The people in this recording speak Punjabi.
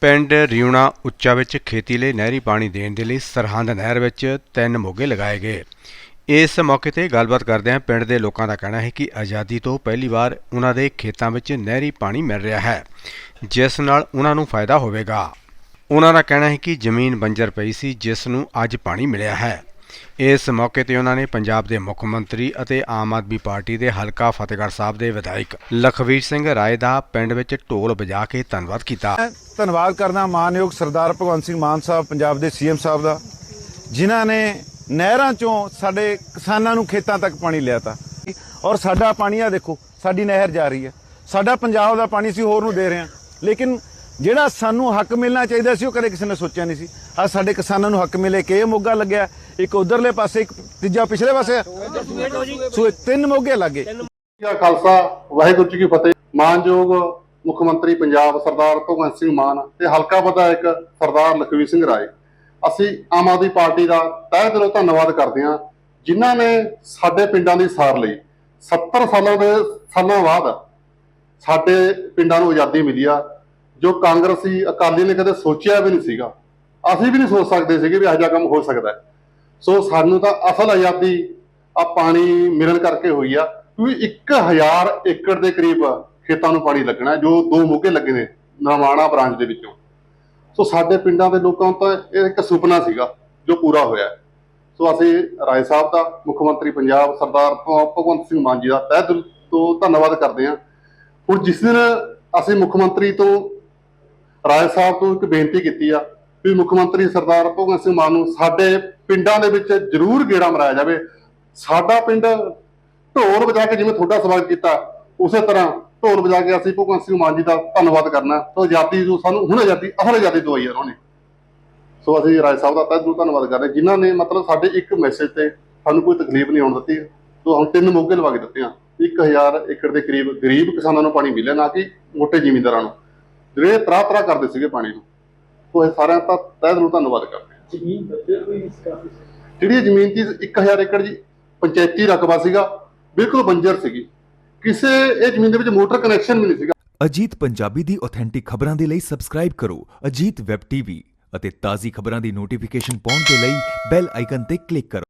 ਪਿੰਡ ਰਿਉਣਾ ਉੱਚਾ ਵਿੱਚ ਖੇਤੀ ਲਈ ਨਹਿਰੀ ਪਾਣੀ ਦੇਣ ਦੇ ਲਈ ਸਰਹੰਦ ਨਹਿਰ ਵਿੱਚ ਤਿੰਨ ਮੋਗੇ ਲਗਾਏ ਗਏ। ਇਸ ਮੌਕੇ ਤੇ ਗੱਲਬਾਤ ਕਰਦਿਆਂ ਪਿੰਡ ਦੇ ਲੋਕਾਂ ਦਾ ਕਹਿਣਾ ਹੈ ਕਿ ਆਜ਼ਾਦੀ ਤੋਂ ਪਹਿਲੀ ਵਾਰ ਉਹਨਾਂ ਦੇ ਖੇਤਾਂ ਵਿੱਚ ਨਹਿਰੀ ਪਾਣੀ ਮਿਲ ਰਿਹਾ ਹੈ, ਜਿਸ ਨਾਲ ਉਹਨਾਂ ਨੂੰ ਫਾਇਦਾ ਹੋਵੇਗਾ। ਉਹਨਾਂ ਦਾ ਕਹਿਣਾ ਹੈ ਕਿ ਜ਼ਮੀਨ ਬੰਜਰ ਪਈ ਸੀ, ਜਿਸ ਨੂੰ ਅੱਜ ਪਾਣੀ ਮਿਲਿਆ ਹੈ। ਇਸ ਮੌਕੇ ਤੇ ਉਹਨਾਂ ਨੇ ਪੰਜਾਬ ਦੇ ਮੁੱਖ ਮੰਤਰੀ ਅਤੇ ਆਮ ਆਦਮੀ ਪਾਰਟੀ ਦੇ ਹਲਕਾ ਫਤਿਹਗੜ੍ਹ ਸਾਹਿਬ ਦੇ ਵਿਧਾਇਕ ਲਖਵੀਰ ਸਿੰਘ ਰਾਏ ਦਾ ਪਿੰਡ ਵਿੱਚ ਢੋਲ ਵਜਾ ਕੇ ਧੰਨਵਾਦ ਕੀਤਾ। ਧੰਨਵਾਦ ਕਰਦਾ ਮਾਨਯੋਗ ਸਰਦਾਰ ਭਗਵੰਤ ਸਿੰਘ ਮਾਨ ਸਾਹਿਬ, ਪੰਜਾਬ ਦੇ ਸੀਐਮ ਸਾਹਿਬ ਦਾ, ਜਿਨ੍ਹਾਂ ਨੇ ਨਹਿਰਾਂ ਚੋਂ ਸਾਡੇ ਕਿਸਾਨਾਂ ਨੂੰ ਖੇਤਾਂ ਤੱਕ ਪਾਣੀ ਲਿਆਤਾ ਔਰ ਸਾਡਾ ਪਾਣੀ ਆ ਦੇਖੋ, ਸਾਡੀ ਨਹਿਰ ਜਾ ਰਹੀ ਹੈ। ਸਾਡਾ ਪੰਜਾਬ ਦਾ ਪਾਣੀ ਸੀ ਹੋਰ ਨੂੰ ਦੇ ਰਹੇ ਹਾਂ। ਲੇਕਿਨ ਜਿਹੜਾ ਸਾਨੂੰ ਹੱਕ ਮਿਲਣਾ ਚਾਹੀਦਾ ਸੀ, ਉਹ ਕਦੇ ਕਿਸੇ ਨੇ ਸੋਚਿਆ ਨਹੀਂ ਸੀ। ਆ ਸਾਡੇ ਕਿਸਾਨਾਂ ਨੂੰ ਹੱਕ ਮਿਲੇ ਕਿ ਇਹ ਮੋਗਾ ਲੱਗਿਆ, ਇੱਕ ਉਧਰਲੇ ਪਾਸੇ, ਇੱਕ ਤੀਜਾ ਪਿਛਲੇ ਪਾਸੇ। ਸੋ ਤਿੰਨ ਮੋਗੇ ਲੱਗੇ। ਖਾਲਸਾ, ਵਾਹਿਗੁਰੂ ਜੀ ਕੀ ਫਤਿਹ। ਮਾਨਯੋਗ ਮੁੱਖ ਮੰਤਰੀ ਪੰਜਾਬ ਸਰਦਾਰ ਭਗਵੰਤ ਸਿੰਘ ਮਾਨ ਤੇ ਹਲਕਾ ਵਿਧਾਇਕ ਸਰਦਾਰ ਲਖਵੀਰ ਸਿੰਘ ਰਾਏ, ਅਸੀਂ ਆਮ ਆਦਮੀ ਪਾਰਟੀ ਦਾ ਤਹਿ ਦਿਲੋਂ ਧੰਨਵਾਦ ਕਰਦੇ ਹਾਂ, ਜਿਨ੍ਹਾਂ ਨੇ ਸਾਡੇ ਪਿੰਡਾਂ ਦੀ ਸਾਰ ਲਈ 70 ਸਾਲਾਂ ਦੇ ਸਾਲਾਂ ਬਾਅਦ ਸਾਡੇ ਪਿੰਡਾਂ ਨੂੰ ਆਜ਼ਾਦੀ ਮਿਲੀ ਆ। ਜੋ ਕਾਂਗਰਸੀ ਅਕਾਲੀ ਨੇ ਕਦੇ ਸੋਚਿਆ ਵੀ ਨਹੀਂ ਸੀਗਾ। ਅਸੀਂ ਵੀ ਨਹੀਂ ਸੋਚ ਸਕਦੇ ਸੀਗੇ ਵੀ ਇਹੋ ਜਿਹਾ ਕੰਮ ਹੋ ਸਕਦਾ ਸੋ ਸਾਨੂੰ ਤਾਂ ਅਸਲ ਆਜ਼ਾਦੀ ਆ ਪਾਣੀ ਮਿਲਣ ਕਰਕੇ ਹੋਈ ਆ, ਕਿਉਂਕਿ 1000 ਏਕੜ ਦੇ ਕਰੀਬ ਖੇਤਾਂ ਨੂੰ ਪਾਣੀ ਲੱਗਣਾ ਜੋ ਦੋ ਮੋਗੇ ਲੱਗੇ ਨੇ, ਨਰਮਾਣਾ ਬ੍ਰਾਂਚ ਦੇ ਵਿੱਚੋਂ। ਸੋ ਸਾਡੇ ਪਿੰਡਾਂ ਦੇ ਲੋਕਾਂ ਨੂੰ ਤਾਂ ਇਹ ਇੱਕ ਸੁਪਨਾ ਸੀਗਾ, ਜੋ ਪੂਰਾ ਹੋਇਆ ਸੋ ਅਸੀਂ ਰਾਏ ਸਾਹਿਬ ਦਾ, ਮੁੱਖ ਮੰਤਰੀ ਪੰਜਾਬ ਸਰਦਾਰ ਭਗਵੰਤ ਸਿੰਘ ਮਾਨ ਜੀ ਦਾ ਤਹਿ ਦਿਲ ਤੋਂ ਧੰਨਵਾਦ ਕਰਦੇ ਹਾਂ। ਹੁਣ ਜਿਸ ਦਿਨ ਅਸੀਂ ਮੁੱਖ ਮੰਤਰੀ ਤੋਂ ਰਾਜ ਸਾਹਿਬ ਤੋਂ ਇੱਕ ਬੇਨਤੀ ਕੀਤੀ ਆ ਵੀ ਮੁੱਖ ਮੰਤਰੀ ਸਰਦਾਰ ਭਗਵੰਤ ਸਿੰਘ ਮਾਨ ਨੂੰ ਸਾਡੇ ਪਿੰਡਾਂ ਦੇ ਵਿੱਚ ਜ਼ਰੂਰ ਗੇੜਾ ਮਰਾਇਆ ਜਾਵੇ। ਸਾਡਾ ਪਿੰਡ ਢੋਲ ਵਜਾ ਕੇ ਜਿਵੇਂ ਤੁਹਾਡਾ ਸਵਾਗਤ ਕੀਤਾ ਉਸੇ ਤਰ੍ਹਾਂ ਢੋਲ ਵਜਾ ਕੇ ਅਸੀਂ ਭਗਵੰਤ ਸਿੰਘ ਮਾਨ ਜੀ ਦਾ ਧੰਨਵਾਦ ਕਰਨਾ। ਸੋ ਆਜ਼ਾਦੀ ਜੋ ਸਾਨੂੰ ਹੁਣ ਆਜ਼ਾਦੀ ਅਸਲ ਆਜ਼ਾਦੀ ਦਵਾਈ ਹੈ ਉਹਨਾਂ ਸੋ ਅਸੀਂ ਰਾਏ ਸਾਹਿਬ ਦਾ ਤਹਿ ਦਿਲੋਂ ਧੰਨਵਾਦ ਕਰਦੇ ਹਾਂ, ਜਿਨ੍ਹਾਂ ਨੇ ਮਤਲਬ ਸਾਡੇ ਇੱਕ ਮੈਸੇਜ ਤੇ ਸਾਨੂੰ ਕੋਈ ਤਕਲੀਫ ਨਹੀਂ ਆਉਣ ਦਿੱਤੀ। ਸੋ ਹੁਣ ਤਿੰਨ ਮੋਗੇ ਲਵਾ ਕੇ ਦਿੱਤੇ ਆ। 1000 ਏਕੜ ਦੇ ਕਰੀਬ ਗਰੀਬ ਕਿਸਾਨਾਂ ਨੂੰ ਪਾਣੀ ਮਿਲਿਆ ਨਾ ਕਿ ਮੋਟੇ ਜ਼ਿਮੀਂਦਾਰਾਂ ਨੂੰ। ਜਿਹੜੇ ਤਰਾ ਤਰਾ ਕਰਦੇ ਸੀਗੇ ਪਾਣੀ ਨੂੰ। ਸੋ ਇਹ ਸਾਰਿਆਂ ਦਾ ਤਹਿ ਦਿਲੋਂ ਧੰਨਵਾਦ ਕਰਦੇ ਹਾਂ। ਜ਼ਮੀਨ ਦੱਸਿਆ ਕੋਈ ਇਸ ਕਾਫੀ ਜਿਹੜੀ ਜ਼ਮੀਨ ਦੀ 1000 ਏਕੜ ਜੀ ਪੰਚਾਇਤੀ ਰਕਬਾ ਸੀਗਾ ਬਿਲਕੁਲ ਬੰਜਰ ਸੀਗੀ। ਕਿਸੇ ਇਹ ਜ਼ਮੀਨ ਦੇ ਵਿੱਚ ਮੋਟਰ ਕਨੈਕਸ਼ਨ ਵੀ ਨਹੀਂ ਸੀਗਾ। ਅਜੀਤ ਪੰਜਾਬੀ ਦੀ ਆਥੈਂਟਿਕ ਖਬਰਾਂ ਦੇ ਲਈ ਸਬਸਕ੍ਰਾਈਬ ਕਰੋ ਅਜੀਤ ਵੈਬ ਟੀਵੀ ਅਤੇ ਤਾਜ਼ੀ ਖਬਰਾਂ ਦੀ ਨੋਟੀਫਿਕੇਸ਼ਨ ਪਾਉਣ ਦੇ ਲਈ ਬੈਲ ਆਈਕਨ ਤੇ ਕਲਿੱਕ ਕਰੋ।